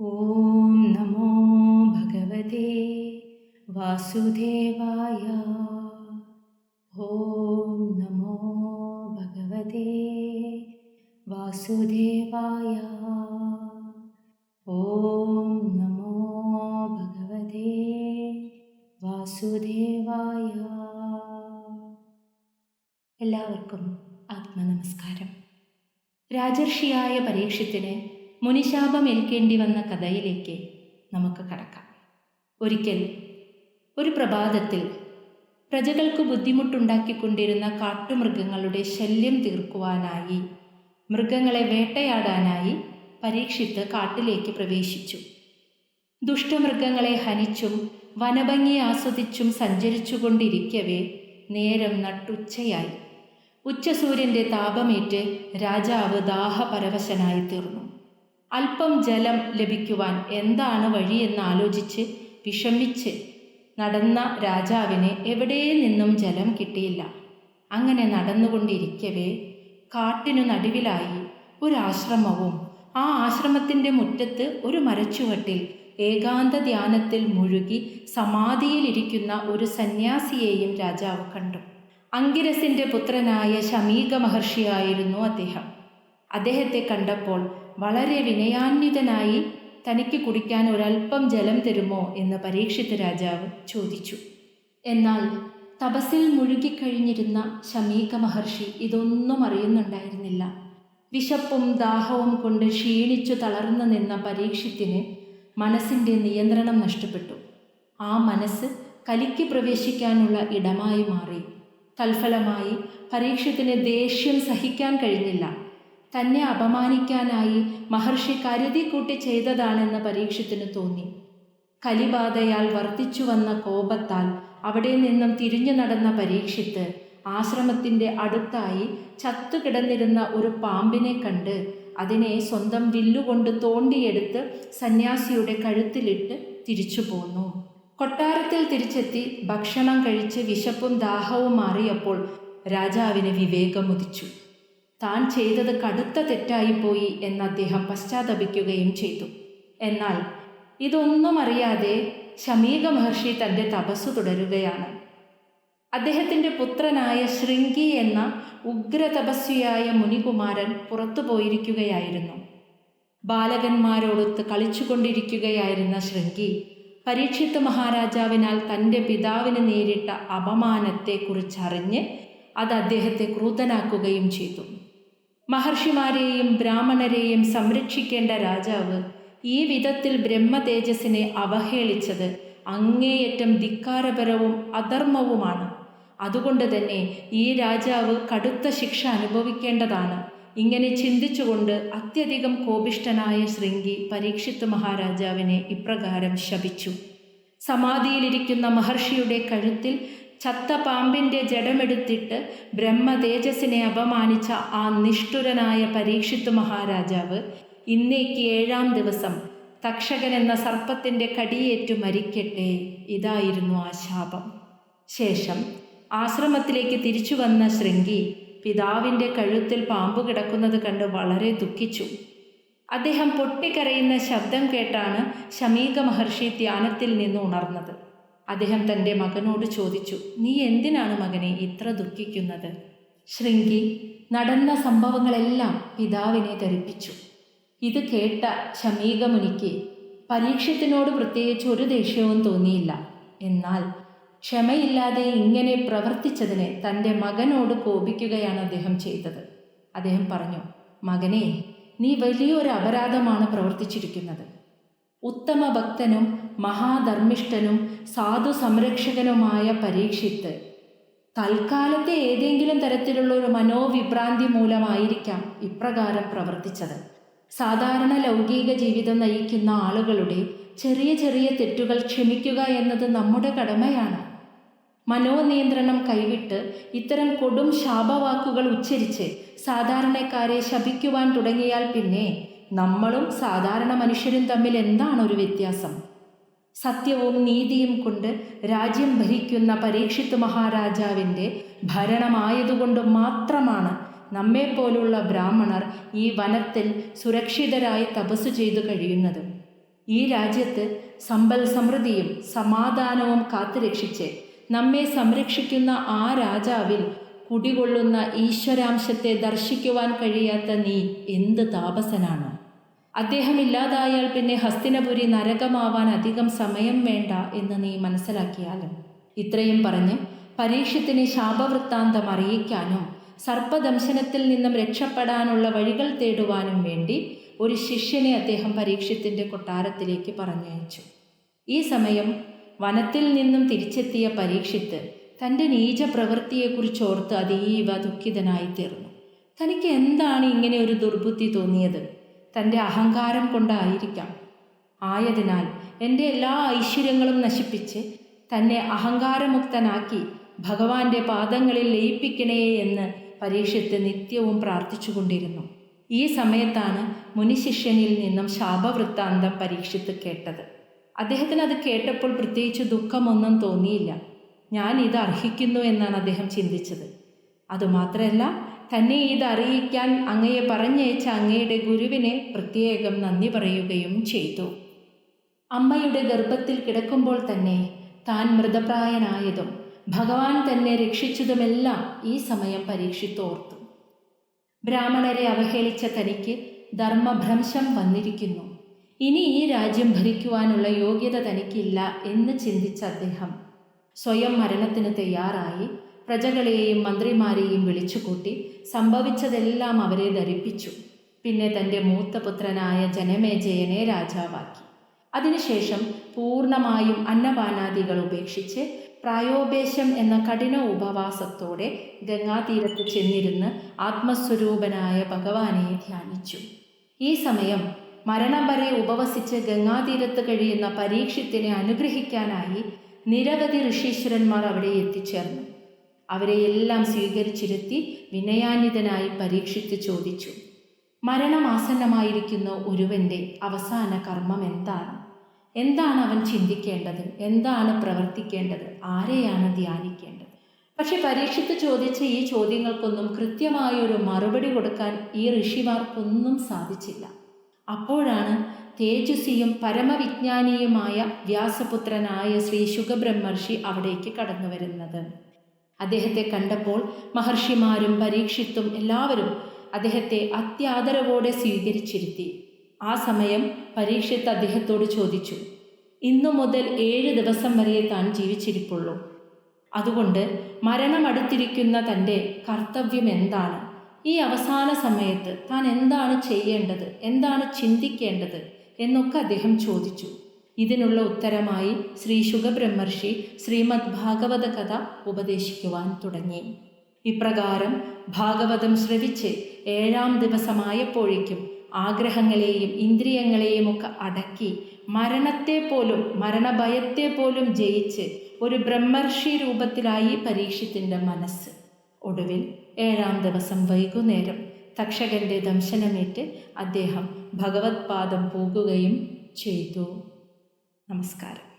ഓം നമോ ഭഗവതേ വാസുദേവായ ഓം നമോ ഭഗവതേ വാസുദേവായ ഓം നമോ ഭഗവതേ വാസുദേവായ എല്ലാവർക്കും ആത്മനമസ്കാരം. രാജർഷിയായ പരീക്ഷത്തിന് മുനിശാപം ഏൽക്കേണ്ടി വന്ന കഥയിലേക്ക് നമുക്ക് കടക്കാം. ഒരിക്കൽ ഒരു പ്രഭാതത്തിൽ പ്രജകൾക്ക് ബുദ്ധിമുട്ടുണ്ടാക്കിക്കൊണ്ടിരുന്ന കാട്ടുമൃഗങ്ങളുടെ ശല്യം തീർക്കുവാനായി മൃഗങ്ങളെ വേട്ടയാടാനായി പരീക്ഷിത്ത് കാട്ടിലേക്ക് പ്രവേശിച്ചു. ദുഷ്ടമൃഗങ്ങളെ ഹനിച്ചും വനഭംഗി ആസ്വദിച്ചും സഞ്ചരിച്ചുകൊണ്ടിരിക്കവേ നേരം നട്ടുച്ചയായി. ഉച്ചസൂര്യന്റെ താപമേറ്റ് രാജാവ് ദാഹപരവശനായി തീർന്നു അല്പം ജലം ലഭിക്കുവാൻ എന്താണ് വഴിയെന്ന് ആലോചിച്ച് വിഷമിച്ച് നടന്ന രാജാവിന് എവിടെ നിന്നും ജലം കിട്ടിയില്ല. അങ്ങനെ നടന്നുകൊണ്ടിരിക്കവേ കാട്ടിനു നടുവിലായി ഒരാശ്രമവും ആ ആശ്രമത്തിന്റെ മുറ്റത്ത് ഒരു മരച്ചുവട്ടിൽ ഏകാന്ത ധ്യാനത്തിൽ മുഴുകി സമാധിയിലിരിക്കുന്ന ഒരു സന്യാസിയെയും രാജാവ് കണ്ടു. അങ്കിരസിന്റെ പുത്രനായ ശമീക മഹർഷിയായിരുന്നു അദ്ദേഹം. അദ്ദേഹത്തെ കണ്ടപ്പോൾ വളരെ വിനയാന്വിതനായി തനിക്ക് കുടിക്കാൻ ഒരൽപ്പം ജലം തരുമോ എന്ന് പരീക്ഷിത്ത രാജാവ് ചോദിച്ചു. എന്നാൽ തപസ്സിൽ മുഴുകിക്കഴിഞ്ഞിരുന്ന ശമീക മഹർഷി ഇതൊന്നും അറിയുന്നുണ്ടായിരുന്നില്ല. വിശപ്പും ദാഹവും കൊണ്ട് ക്ഷീണിച്ചു തളർന്നു നിന്ന പരീക്ഷത്തിന് മനസ്സിന്റെ നിയന്ത്രണം നഷ്ടപ്പെട്ടു. ആ മനസ്സ് കലിക്ക് പ്രവേശിക്കാനുള്ള ഇടമായി മാറി. തൽഫലമായി പരീക്ഷത്തിന് ദേഷ്യം സഹിക്കാൻ കഴിഞ്ഞില്ല. തന്നെ അപമാനിക്കാനായി മഹർഷി കരുതി കൂട്ടി ചെയ്തതാണെന്ന് പരീക്ഷത്തിന് തോന്നി. കലിബാധയാൽ വർദ്ധിച്ചു വന്ന കോപത്താൽ അവിടെ നിന്നും തിരിഞ്ഞു നടന്ന പരീക്ഷിത്ത് ആശ്രമത്തിന്റെ അടുത്തായി ചത്തുകിടന്നിരുന്ന ഒരു പാമ്പിനെ കണ്ട് അതിനെ സ്വന്തം വില്ലുകൊണ്ട് തോണ്ടിയെടുത്ത് സന്യാസിയുടെ കഴുത്തിലിട്ട് തിരിച്ചു പോന്നു. കൊട്ടാരത്തിൽ തിരിച്ചെത്തി ഭക്ഷണം കഴിച്ച് വിശപ്പും ദാഹവും മാറിയപ്പോൾ രാജാവിന് വിവേകമുദിച്ചു. താൻ ചെയ്തത് കടുത്ത തെറ്റായിപ്പോയി എന്ന് അദ്ദേഹം പശ്ചാത്തപിക്കുകയും ചെയ്തു. എന്നാൽ ഇതൊന്നും അറിയാതെ ശമീക മഹർഷി തന്റെ തപസ് തുടരുകയാണ്. അദ്ദേഹത്തിന്റെ പുത്രനായ ശൃംഗി എന്ന ഉഗ്രതപസ്വിയായ മുനികുമാരൻ പുറത്തു പോയിരിക്കുകയായിരുന്നു. ബാലകന്മാരോടൊത്ത് കളിച്ചുകൊണ്ടിരിക്കുകയായിരുന്ന ശൃംഗി പരീക്ഷിത് മഹാരാജാവിനാൽ തന്റെ പിതാവിന് നേരിട്ട അപമാനത്തെക്കുറിച്ചറിഞ്ഞ് അത് അദ്ദേഹത്തെ ക്രൂതനാക്കുകയും ചെയ്തു. മഹർഷിമാരെയും ബ്രാഹ്മണരെയും സംരക്ഷിക്കേണ്ട രാജാവ് ഈ വിധത്തിൽ ബ്രഹ്മതേജസ്സിനെ അവഹേളിച്ചത് അങ്ങേയറ്റം ധിക്കാരപരവും അധർമ്മവുമാണ്. അതുകൊണ്ട് തന്നെ ഈ രാജാവ് കടുത്ത ശിക്ഷ അനുഭവിക്കേണ്ടതാണ്. ഇങ്ങനെ ചിന്തിച്ചുകൊണ്ട് അത്യധികം കോപിഷ്ടനായ ശൃംഗി പരീക്ഷിത്ത് മഹാരാജാവിനെ ഇപ്രകാരം ശപിച്ചു. സമാധിയിലിരിക്കുന്ന മഹർഷിയുടെ കഴുത്തിൽ ചത്ത പാമ്പിന്റെ ജഡമെടുത്തിട്ട് ബ്രഹ്മതേജസ്സിനെ അപമാനിച്ച ആ നിഷ്ഠുരനായ പരീക്ഷിത് മഹാരാജാവ് ഇന്നേക്ക് ഏഴാം ദിവസം തക്ഷകൻ എന്ന സർപ്പത്തിന്റെ കടിയേറ്റു മരിക്കട്ടെ ഇതായിരുന്നു ആ ശാപം. ശേഷം ആശ്രമത്തിലേക്ക് തിരിച്ചു വന്ന ശൃംഗി പിതാവിന്റെ കഴുത്തിൽ പാമ്പ് കിടക്കുന്നത് കണ്ട് വളരെ ദുഃഖിച്ചു. അദ്ദേഹം പൊട്ടിക്കരയുന്ന ശബ്ദം കേട്ടാണ് ശമീക മഹർഷി ധ്യാനത്തിൽ നിന്ന് ഉണർന്നത്. അദ്ദേഹം തന്റെ മകനോട് ചോദിച്ചു നീ എന്തിനാണ് മകനെ ഇത്ര ദുഃഖിക്കുന്നത്? ശൃംഗി നടന്ന സംഭവങ്ങളെല്ലാം പിതാവിനെ ധരിപ്പിച്ചു. ഇത് കേട്ട ശമീകമുനിക്ക് പരീക്ഷത്തിനോട് പ്രത്യേകിച്ച് ഒരു ദേഷ്യവും തോന്നിയില്ല. എന്നാൽ ക്ഷമയില്ലാതെ ഇങ്ങനെ പ്രവർത്തിച്ചതിന് തന്റെ മകനോട് കോപിക്കുകയാണ് അദ്ദേഹം ചെയ്തത്. അദ്ദേഹം പറഞ്ഞു മകനെ നീ വലിയൊരു അപരാധമാണ് പ്രവർത്തിച്ചിരിക്കുന്നത്. ഉത്തമ ഭക്തനും മഹാധർമ്മിഷ്ഠനും സാധു സംരക്ഷകനുമായ പരീക്ഷിത്ത്. തൽക്കാലത്തെ ഏതെങ്കിലും തരത്തിലുള്ള ഒരു മനോവിഭ്രാന്തി മൂലമായിരിക്കാം ഇപ്രകാരം പ്രവർത്തിച്ചത്. സാധാരണ ലൗകിക ജീവിതം നയിക്കുന്ന ആളുകളുടെ ചെറിയ ചെറിയ തെറ്റുകൾ ക്ഷമിക്കുക എന്നത് നമ്മുടെ കടമയാണ്. മനോനിയന്ത്രണം കൈവിട്ട് ഇത്തരം കൊടും ശാപവാക്കുകൾ ഉച്ചരിച്ച് സാധാരണക്കാരെ ശപിക്കുവാൻ തുടങ്ങിയാൽ പിന്നെ നമ്മളും സാധാരണ മനുഷ്യരും തമ്മിൽ എന്താണ് ഒരു വ്യത്യാസം? സത്യവും നീതിയും കൊണ്ട് രാജ്യം ഭരിക്കുന്ന പരീക്ഷിത് മഹാരാജാവിന്റെ ഭരണമായതുകൊണ്ട് മാത്രമാണ് നമ്മെപ്പോലുള്ള ബ്രാഹ്മണർ ഈ വനത്തിൽ സുരക്ഷിതരായി തപസ് ചെയ്തു കഴിയുന്നത്. ഈ രാജ്യത്ത് സമ്പൽ സമൃദ്ധിയും സമാധാനവും കാത്തുരക്ഷിച്ച് നമ്മെ സംരക്ഷിക്കുന്ന ആ രാജാവിൽ കുടികൊള്ളുന്ന ഈശ്വരാംശത്തെ ദർശിക്കുവാൻ കഴിയാത്ത നീ എന്ത് താപസനാണ്? അദ്ദേഹം ഇല്ലാതായാൽ പിന്നെ ഹസ്തിനപുരി നരകമാവാൻ അധികം സമയം വേണ്ട എന്ന് നീ മനസ്സിലാക്കിയാലും. ഇത്രയും പറഞ്ഞ് പരീക്ഷത്തിന് ശാപവൃത്താന്തം അറിയിക്കാനും സർപ്പദംശനത്തിൽ നിന്നും രക്ഷപ്പെടാനുള്ള വഴികൾ തേടുവാനും വേണ്ടി ഒരു ശിഷ്യനെ അദ്ദേഹം പരീക്ഷത്തിന്റെ കൊട്ടാരത്തിലേക്ക് പറഞ്ഞയച്ചു. ഈ സമയം വനത്തിൽ നിന്നും തിരിച്ചെത്തിയ പരീക്ഷിത്ത് തന്റെ നീച പ്രവൃത്തിയെക്കുറിച്ചോർത്ത് അതീവ ദുഃഖിതനായി തീർന്നു തനിക്ക് എന്താണ് ഇങ്ങനെ ഒരു ദുർബുദ്ധി തോന്നിയത്? തന്റെ അഹങ്കാരം കൊണ്ടായിരിക്കാം. ആയതിനാൽ എന്റെ എല്ലാ ഐശ്വര്യങ്ങളും നശിപ്പിച്ച് തന്നെ അഹങ്കാരമുക്തനാക്കി ഭഗവാന്റെ പാദങ്ങളിൽ ലയിപ്പിക്കണേ എന്ന് പരീക്ഷത്ത് നിത്യവും പ്രാർത്ഥിച്ചുകൊണ്ടിരുന്നു. ഈ സമയത്താണ് മുനിശിഷ്യനിൽ നിന്നും ശാപവൃത്താന്തം പരീക്ഷിത്ത് കേട്ടത്. അദ്ദേഹത്തിന് അത് കേട്ടപ്പോൾ പ്രത്യേകിച്ച് ദുഃഖമൊന്നും തോന്നിയില്ല. ഞാൻ ഇത് അർഹിക്കുന്നു എന്നാണ് അദ്ദേഹം ചിന്തിച്ചത്. അതുമാത്രമല്ല തന്നെ ഇതറിയിക്കാൻ അങ്ങയെ പറഞ്ഞയച്ച അങ്ങയുടെ ഗുരുവിനെ പ്രത്യേകം നന്ദി പറയുകയും ചെയ്തു. അമ്മയുടെ ഗർഭത്തിൽ കിടക്കുമ്പോൾ തന്നെ താൻ മൃതപ്രായനായതും ഭഗവാൻ തന്നെ രക്ഷിച്ചതുമെല്ലാം ഈ സമയം പരീക്ഷിത്തോർത്തു. ബ്രാഹ്മണരെ അവഹേളിച്ച തനിക്ക് ധർമ്മഭ്രംശം വന്നിരിക്കുന്നു. ഇനി ഈ രാജ്യം ഭരിക്കുവാനുള്ള യോഗ്യത തനിക്കില്ല എന്ന് ചിന്തിച്ച അദ്ദേഹം സ്വയം മരണത്തിന് തയ്യാറായി പ്രജകളെയും മന്ത്രിമാരെയും വിളിച്ചുകൂട്ടി സംഭവിച്ചതെല്ലാം അവരെ ധരിപ്പിച്ചു. പിന്നെ തന്റെ മൂത്ത പുത്രനായ ജനമേജയനെ രാജാവാക്കി. അതിനുശേഷം പൂർണമായും അന്നപാനാദികൾ ഉപേക്ഷിച്ച് പ്രായോപേശം എന്ന കഠിന ഉപവാസത്തോടെ ഗംഗാതീരത്ത് ചെന്നിരുന്ന് ആത്മസ്വരൂപനായ ഭഗവാനെ ധ്യാനിച്ചു. ഈ സമയം മരണം വരെ ഉപവസിച്ച് ഗംഗാതീരത്ത് കഴിയുന്ന പരീക്ഷത്തിനെ അനുഗ്രഹിക്കാനായി നിരവധി ഋഷീശ്വരന്മാർ അവിടെ എത്തിച്ചേർന്നു. അവരെ എല്ലാം സ്വീകരിച്ചിരുത്തി വിനയാന്വിതനായി പരീക്ഷിച്ച് ചോദിച്ചു മരണമാസന്നമായിരിക്കുന്ന ഒരുവന്റെ അവസാന കർമ്മം എന്താണ്? എന്താണ് അവൻ ചിന്തിക്കേണ്ടത്? എന്താണ് പ്രവർത്തിക്കേണ്ടത്? ആരെയാണ് ധ്യാനിക്കേണ്ടത്? പക്ഷെ പരീക്ഷിത്ത് ചോദിച്ച ഈ ചോദ്യങ്ങൾക്കൊന്നും കൃത്യമായൊരു മറുപടി കൊടുക്കാൻ ഈ ഋഷിമാർക്കൊന്നും സാധിച്ചില്ല. അപ്പോഴാണ് തേജസ്വിയും പരമവിജ്ഞാനിയുമായ വ്യാസപുത്രനായ ശ്രീ ശുഖബ്രഹ്മർഷി അവിടേക്ക് കടന്നു വരുന്നത് അദ്ദേഹത്തെ കണ്ടപ്പോൾ മഹർഷിമാരും പരീക്ഷിത്തും എല്ലാവരും അദ്ദേഹത്തെ അത്യാദരവോടെ സ്വീകരിച്ചിരുത്തി. ആ സമയം പരീക്ഷിത്ത് അദ്ദേഹത്തോട് ചോദിച്ചു ഇന്നു മുതൽ ഏഴ് ദിവസം വരെ താൻ ജീവിച്ചിരിപ്പുള്ളൂ. അതുകൊണ്ട് മരണമടുത്തിരിക്കുന്ന തന്റെ കർത്തവ്യം എന്താണ്? ഈ അവസാന സമയത്ത് താൻ എന്താണ് ചെയ്യേണ്ടത്? എന്താണ് ചിന്തിക്കേണ്ടത്? എന്നൊക്കെ അദ്ദേഹം ചോദിച്ചു. ഇതിനുള്ള ഉത്തരമായി ശ്രീ ശുഖബ്രഹ്മർഷി ശ്രീമദ് ഭാഗവത കഥ ഉപദേശിക്കുവാൻ തുടങ്ങി. ഇപ്രകാരം ഭാഗവതം ശ്രവിച്ച് ഏഴാം ദിവസമായപ്പോഴേക്കും ആഗ്രഹങ്ങളെയും ഇന്ദ്രിയങ്ങളെയും ഒക്കെ അടക്കി മരണത്തെ പോലും മരണഭയത്തെ പോലും ജയിച്ച് ഒരു ബ്രഹ്മർഷി രൂപത്തിലായി പരീക്ഷത്തിന്റെ മനസ്സ്. ഒടുവിൽ ഏഴാം ദിവസം വൈകുന്നേരം തക്ഷകന്റെ ദംശനമേറ്റ് അദ്ദേഹം ഭഗവത്പാദം പോകുകയും ചെയ്തു. നമസ്കാരം.